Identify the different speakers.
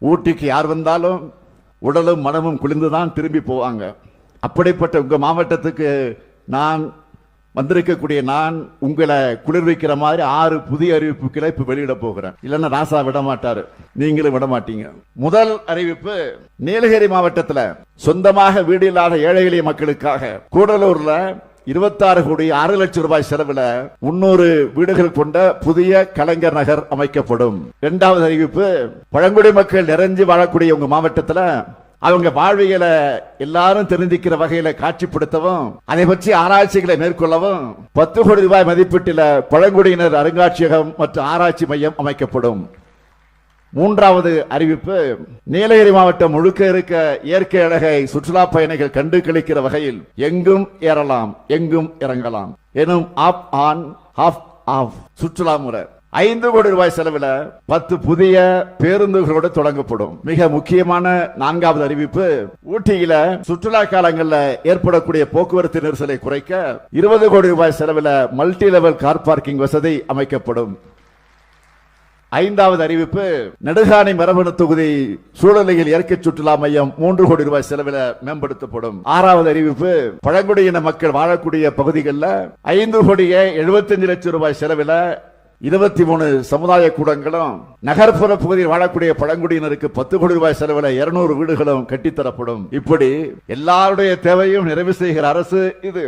Speaker 1: ஊட்டிக்கு யார் வந்தாலும் உடலும் மனமும் குளிர்ந்துதான் திரும்பி போவாங்க. அப்படிப்பட்ட உங்கள் மாவட்டத்துக்கு நான் வந்திருக்கக்கூடிய நான் உங்களை குளிர்விக்கிற மாதிரி ஆறு புதிய அறிவிப்புகளை இப்போ வெளியிட போகிறேன். இல்லைன்னா ராசா விட மாட்டாரு. நீங்களும் விட மாட்டீங்க. முதல் அறிவிப்பு நீலகிரி மாவட்டத்தில் சொந்தமாக வீடு இல்லாத ஏழை எளிய மக்களுக்காக கூடலூர்ல இருபத்தாறு கோடி ஆறு லட்சம் ரூபாய் செலவில் முன்னூறு வீடுகள் கொண்ட புதிய கலைஞர் நகர் அமைக்கப்படும். இரண்டாவது அறிவிப்பு பழங்குடி மக்கள் நிறைஞ்சு வாழக்கூடிய உங்க மாவட்டத்தில் அவங்க வாழ்வியலை எல்லாரும் தெரிஞ்சுக்கிற வகையில காட்சிப்படுத்தவும் அதை பற்றி ஆராய்ச்சிகளை மேற்கொள்ளவும் பத்து கோடி ரூபாய் மதிப்பீட்டில் பழங்குடியினர் அருங்காட்சியகம் மற்றும் ஆராய்ச்சி மையம் அமைக்கப்படும். மூன்றாவது அறிவிப்பு நீலகிரி மாவட்டம் முழுக்க இருக்க இயற்கை அழகை சுற்றுலா பயணிகள் கண்டு கழிக்கிற வகையில் எங்கும் ஏறலாம் எங்கும் இறங்கலாம் எனும் ஆப் ஆன் ஆஃப் ஆஃப் சுற்றுலா முறை. ஐந்து கோடி ரூபாய் செலவில் பத்து புதிய பேருந்துகளோடு தொடங்கப்படும். மிக முக்கியமான நான்காவது அறிவிப்பு ஊட்டியில சுற்றுலா காலங்களில் ஏற்படக்கூடிய போக்குவரத்து நெரிசலை குறைக்க இருபது கோடி ரூபாய் செலவில் மல்டி லெவல் கார் பார்க்கிங் வசதி அமைக்கப்படும். ஐந்தாவது அறிவிப்பு நெடுகாணி மரபணு தொகுதி சூழலியல் இயற்கை சுற்றுலா மையம் மூன்று கோடி ரூபாய் செலவில் மேம்படுத்தப்படும். ஆறாவது அறிவிப்பு பழங்குடியின மக்கள் வாழக்கூடிய பகுதிகளில் ஐந்து கோடியே எழுபத்தஞ்சு லட்சம் ரூபாய் செலவில் இருபத்தி மூணு சமுதாய கூடங்களும் நகர்ப்புற பகுதியில் வாழக்கூடிய பழங்குடியினருக்கு பத்து கோடி ரூபாய் செலவில் இருநூறு வீடுகளும் கட்டித்தரப்படும். இப்படி எல்லாருடைய தேவையும் நிறைவு செய்கிற அரசு இது.